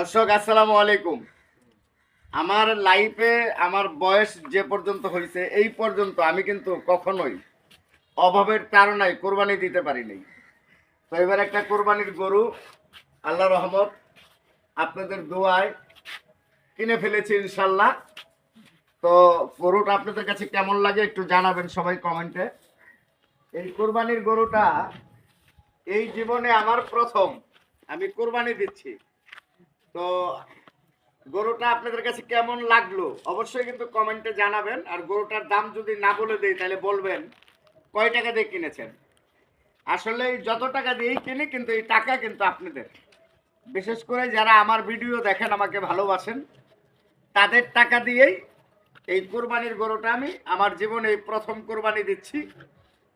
দর্শক, আসসালামু আলাইকুম। আমার লাইফে আমার বয়স যে পর্যন্ত হয়েছে এই পর্যন্ত আমি কিন্তু কখনোই অভাবের তাড়নায় কোরবানি দিতে পারিনি তো এবার একটা কোরবানির গরু, আল্লাহ রহমত, আপনাদের দোয়ায় কিনে ফেলেছি ইনশাল্লাহ। তো গরুটা আপনাদের কাছে কেমন লাগে একটু জানাবেন সবাই কমেন্টে। এই কোরবানির গরুটা, এই জীবনে আমার প্রথম, আমি কোরবানি দিচ্ছি। তো গরুটা আপনাদের কাছে কেমন লাগল? অবশ্যই কিন্তু কমেন্টে জানাবেন। আর গরুটার দাম যদি না বলে দেই, তাহলে বলবেন কয় টাকা দিয়ে কিনেছেন? আসলে যত টাকা দিয়েই কিনি, কিন্তু এই টাকা কিন্তু আপনাদের। বিশেষ করে যারা আমার ভিডিও দেখেন, আমাকে ভালোবাসেন, তাদের টাকা দিয়েই এই কোরবানির গরুটা আমি আমার জীবনে প্রথম কোরবানি দিচ্ছি।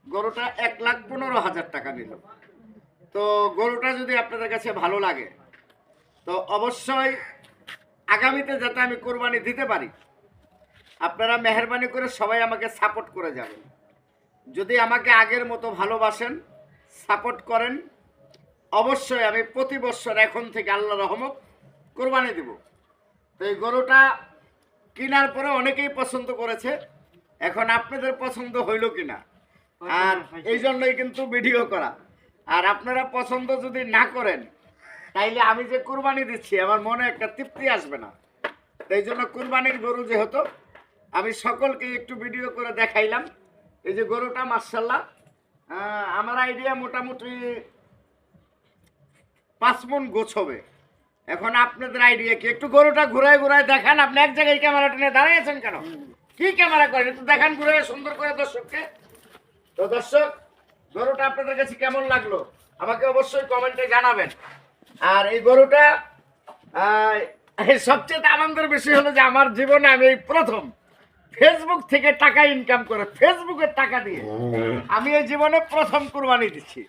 গরুটা এক লাখ পনেরো হাজার টাকা নিল। তো গরুটা যদি আপনাদের কাছে ভালো লাগে তো অবশ্যই আগামীতে যাতে আমি কোরবানি দিতে পারি আপনারা মেহরবানি করে সবাই আমাকে সাপোর্ট করে যাবেন। যদি আমাকে আগের মতো ভালোবাসেন সাপোর্ট করেন অবশ্যই আমি প্রতি বছর এখন থেকে আল্লাহ রহমত কোরবানি দেব। তো এই গরুটা কেনার পরে অনেকেই পছন্দ করেছে এখন আপনাদের পছন্দ হইল কিনা? আর এই জন্যই কিন্তু ভিডিও করা। আর আপনারা পছন্দ যদি না করেন তাইলে আমি যে কুরবানি দিচ্ছি, আমার মনে একটা তৃপ্তি আসবে না। এই জন্য কুরবানির গরু যেহেতু, আমি সকলকে একটু ভিডিও করে দেখাইলাম। এই যে গরুটা মার্শাল্লাহ আমার আইডিয়া মোটামুটি পাঁচ মন গোছ হবে। এখন আপনাদের আইডিয়া কি? একটু গরুটা ঘুরায় ঘুরায় দেখান। আপনি এক জায়গায় ক্যামেরাটা নিয়ে দাঁড়িয়েছেন কেন? কি ক্যামেরা করেন? একটু দেখান ঘুরে সুন্দর করে দর্শককে। তো দর্শক, গরুটা আপনাদের কাছে কেমন লাগল? আমাকে অবশ্যই কমেন্টে জানাবেন। আর এই গরুটা সবচেয়ে আনন্দের বিষয় হলো যে আমার জীবনে আমি এই প্রথম ফেসবুক থেকে টাকা ইনকাম করে ফেসবুকের টাকা দিয়ে আমি এই জীবনে প্রথম কুরবানি দিচ্ছি।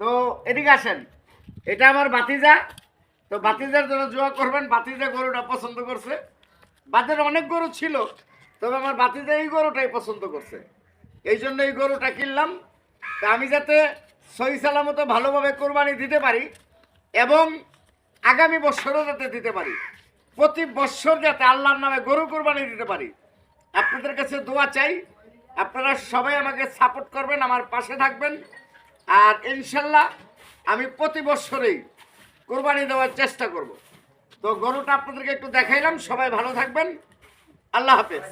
তো এদিকে আসেন, এটা আমার বাতিজা তো বাতিজার জন্য জোয়া করবেন বাতিজা গরুটা পছন্দ করছে। বাজারে অনেক গরু ছিল, তবে আমার বাতিজা এই গরুটাই পছন্দ করছে। এই জন্য এই গরুটা কিনলাম। তা আমি যাতে সহি সালামতো ভালোভাবে কোরবানি দিতে পারি এবং আগামী বছরও যাতে দিতে পারি। প্রতি বছর যাতে আল্লাহর নামে গরু কোরবানি দিতে পারি। আপনাদের কাছে দোয়া চাই। আপনারা সবাই আমাকে সাপোর্ট করবেন, আমার পাশে থাকবেন। আর ইনশাল্লাহ আমি প্রতি বছরেই কোরবানি দেওয়ার চেষ্টা করব। তো গরুটা আপনাদেরকে একটু দেখাইলাম। সবাই ভালো থাকবেন। আল্লাহ হাফেজ।